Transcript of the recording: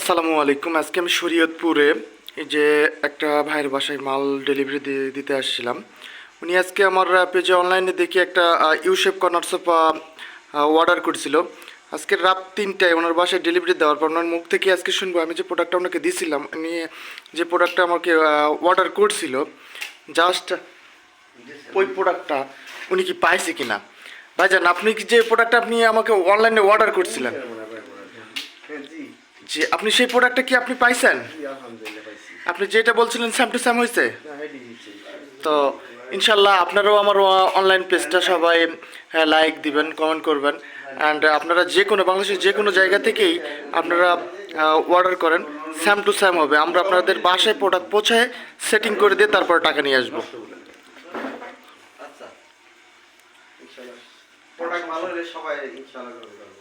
আসসালামু আলাইকুম। আজকে আমি শরীয়তপুরে যে একটা ভাইয়ের বাসায় মাল ডেলিভারি দিতে আসছিলাম। উনি আজকে আমার পেজে অনলাইনে দেখি একটা ইউশেপ কর্নার সোফা অর্ডার করেছিল। আজকে রাত তিনটায় ওনার বাসায় ডেলিভারি দেওয়ার পর ওনার মুখ থেকে আজকে শুনব, আমি যে প্রোডাক্টটা ওনাকে দিয়েছিলাম উনি যে প্রোডাক্টটা আমাকে অর্ডার করছিল জাস্ট ওই প্রোডাক্টটা উনি কি পাইছে কিনা? ভাইজান, আপনি কি যে প্রোডাক্টটা আপনি আমাকে অনলাইনে অর্ডার করছিলেন? জি আপনি সেই প্রোডাক্টটা কি আপনি পাইছেন? আপনি যেটা বলছিলেন স্যাম টু স্যাম হয়েছে তো ইনশাল্লাহ আপনারাও আমার অনলাইন পেজটা সবাই লাইক দিবেন কমেন্ট করবেন। অ্যান্ড আপনারা যে কোনো বাংলাদেশের যে কোনো জায়গা থেকেই আপনারা অর্ডার করেন স্যাম টু স্যাম হবে। আমরা আপনাদের বাসায় প্রোডাক্ট পৌঁছায় সেটিং করে দিয়ে তারপর টাকা নিয়ে আসব। আচ্ছা। প্রোডাক্ট ভালো হলে সবাই পারব